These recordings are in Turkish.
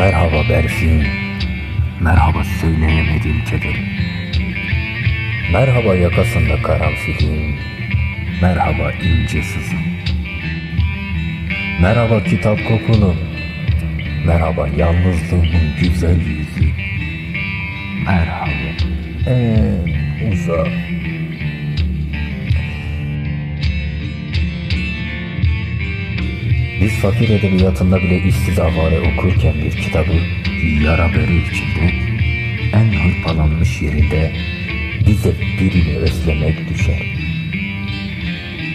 Merhaba Berfin. Merhaba söyleyemediğim kederim. Merhaba yakasında karanfilin. Merhaba ince sızım. Merhaba kitap kokulum. Merhaba yalnızlığımın güzel yüzü. Merhaba en uzak. Biz fakir edebiyatında bile işsiz avare okurken bir kitabı yara bere içinde en hırpalanmış yerinde bize birini özlemek düşer.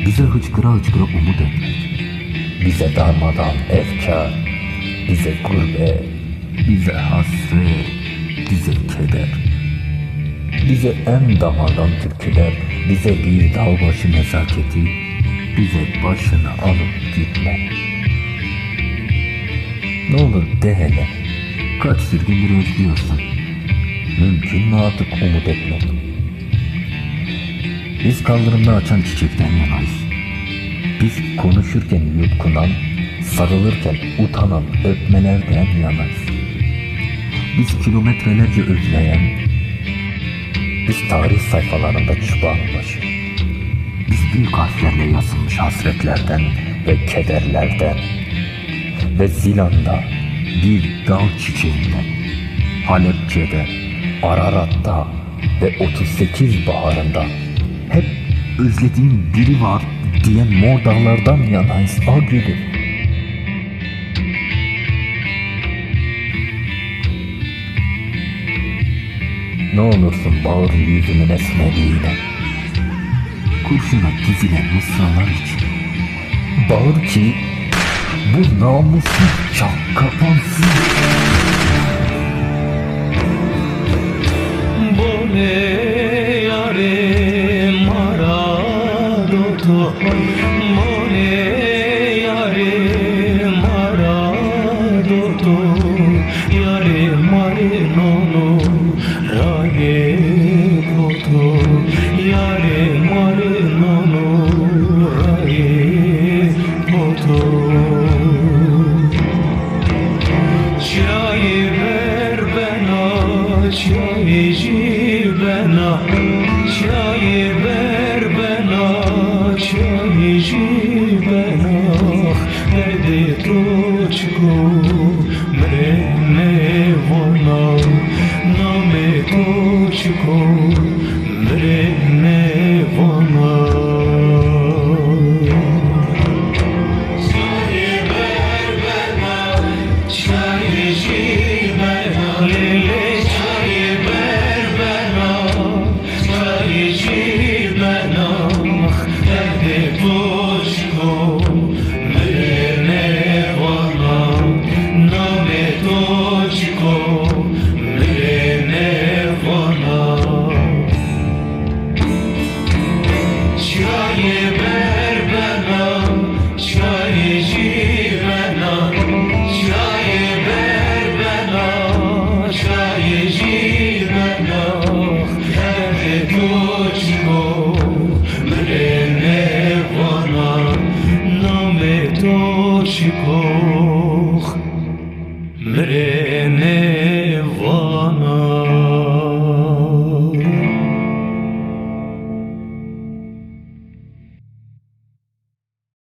Bize hıçkıra hıçkıra umut etmek. Bize darmadan efkar, bize gurbet, bize hasret, bize keder. Bize en damardan türküler, bize bir dağ nezaketi, bize başını alıp gitmek. Ne olur de hele. Kaç sürgündür özlüyorsun. Mümkün mü artık umut etmek? Biz kaldırımda açan çiçekten yanayız. Biz konuşurken yutkunan, sarılırken utanan öpmelerden yanayız. Biz kilometrelerce özleyen, biz tarih sayfalarında çıban başı. Biz büyük harflerle yazılmış hasretlerden ve kederlerden ve Zilan'da bir dağ çiçeğinden, Halepçe'de, Ararat'ta ve 38 baharında hep özlediğim biri var diyen mor dağlardan yanayız a gülüm. Ne olursun bağır yüzümün esmeriyle. Kurşuna dizilen mısralar için. Bağır ki bu namussuz çak kapansın. Bone yare maradoto çaycı bana Çayı ver bana Çaycı bana Dedi troçku Mrene vana Name troçku